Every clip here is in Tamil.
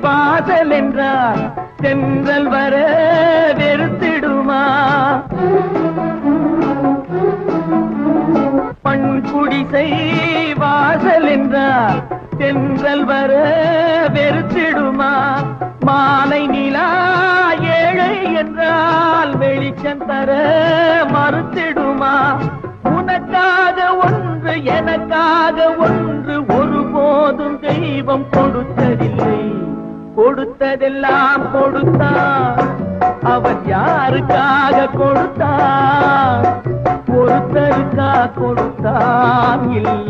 வாசல் என்றார் தென்றல் வர வெறுத்திடுமா? மண் குடிசை வாசல் என்றார் தென்றல் வர வெறுத்திடுமா? மாலை நிலா ஏழை என்றால் வெளிச்சம் தர மறுத்திடுமா? உனக்காக ஒன்று எனக்காக ஒன்று ஒருபோதும் தெய்வம் கொடுத்ததில்லை. கொடுத்ததெல்லாம் கொடுத்தான். அவன் யாருக்காக கொடுத்தான்? ஒருத்தருக்கா கொடுத்தான்? இல்லை.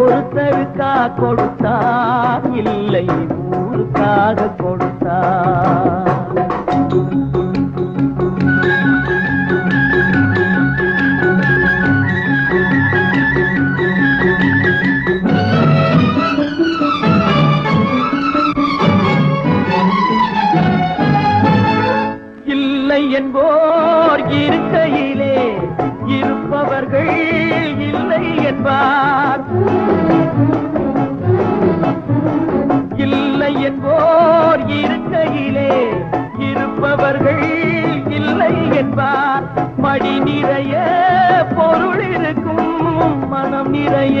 ஒருத்தருக்கா கொடுத்தா இல்லை ஊருக்காக கொடுத்தா. இல்லை என்போர் இருக்கையிலே இரு இருப்பவர்கள் இல்லை என்பார். இல்லை என்போர் இருக்கையிலே இருப்பவர்கள் இல்லை என்பார். மடி நிறைய பொருள் இருக்கும் மனம் நிறைய